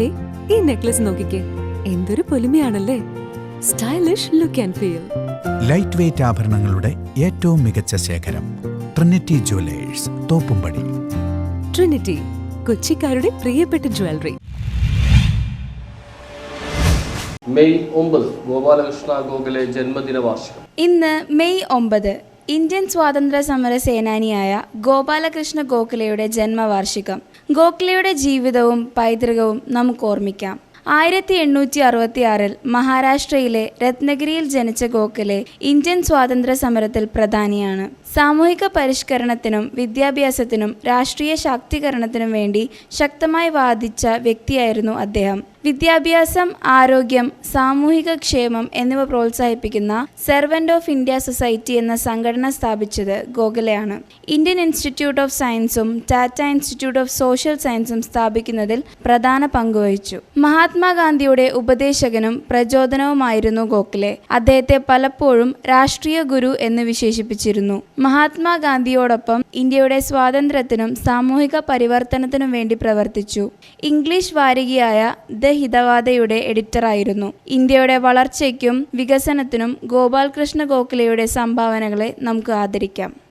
ദേ ഈ നെക്ലസ് നോക്കിക്കേ. എന്തൊരു പൊലിമയാണല്ലേ. Stylish look and feel light weight ആഭരണങ്ങളുടെ ഏറ്റവും മികച്ച ശേഖരം ട്രിനിറ്റി ജുവലേഴ്സ് തോപ്പുംപടി. ട്രിനിറ്റി കൊച്ചിക്കാരുടെ പ്രിയപ്പെട്ട ജ്വല്ലറി മെയ് ഒമ്പത് ഗോപാലകൃഷ്ണ ഗോഖലെ ജന്മദിന വാർഷികം ഇന്ന് മെയ് ഒമ്പത് ഇന്ത്യൻ സ്വാതന്ത്ര്യ സമര സേനാനിയായ ഗോപാലകൃഷ്ണ ഗോഖലയുടെ ജന്മവാർഷികം. ഗോഖലയുടെ ജീവിതവും പൈതൃകവും നമുക്ക് ഓർമ്മിക്കാം. ആയിരത്തി എണ്ണൂറ്റി അറുപത്തി ആറിൽ മഹാരാഷ്ട്രയിലെ രത്നഗിരിയിൽ ജനിച്ച ഗോഖലെ ഇന്ത്യൻ സ്വാതന്ത്ര്യ സമരത്തിൽ പ്രധാനിയാണ്. സാമൂഹിക പരിഷ്കരണത്തിനും വിദ്യാഭ്യാസത്തിനും രാഷ്ട്രീയ ശാക്തീകരണത്തിനും വേണ്ടി ശക്തമായി വാദിച്ച വ്യക്തിയായിരുന്നു അദ്ദേഹം. വിദ്യാഭ്യാസം ആരോഗ്യം സാമൂഹിക ക്ഷേമം എന്നിവ പ്രോത്സാഹിപ്പിക്കുന്ന സെർവന്റ് ഓഫ് ഇന്ത്യ സൊസൈറ്റി എന്ന സംഘടന സ്ഥാപിച്ചത് ഗോഖലെയാണ്. ഇന്ത്യൻ ഇൻസ്റ്റിറ്റ്യൂട്ട് ഓഫ് സയൻസും ടാറ്റ ഇൻസ്റ്റിറ്റ്യൂട്ട് ഓഫ് സോഷ്യൽ സയൻസും സ്ഥാപിക്കുന്നതിൽ പ്രധാന പങ്കുവഹിച്ചു മഹാത്മാഗാന്ധിയുടെ ഉപദേശകനും പ്രചോദനവുമായിരുന്നു ഗോഖലെ. അദ്ദേഹത്തെ പലപ്പോഴും രാഷ്ട്രീയ ഗുരു എന്ന് വിശേഷിപ്പിച്ചിരുന്നു. മഹാത്മാഗാന്ധിയോടൊപ്പം ഇന്ത്യയുടെ സ്വാതന്ത്ര്യത്തിനും സാമൂഹിക പരിവർത്തനത്തിനും വേണ്ടി പ്രവർത്തിച്ചു. ഇംഗ്ലീഷ് വാരികയായ ദ ഹിതവാദയുടെ എഡിറ്ററായിരുന്നു. ഇന്ത്യയുടെ വളർച്ചയ്ക്കും വികസനത്തിനും ഗോപാൽകൃഷ്ണ ഗോഖലെയുടെ സംഭാവനകളെ നമുക്ക് ആദരിക്കാം.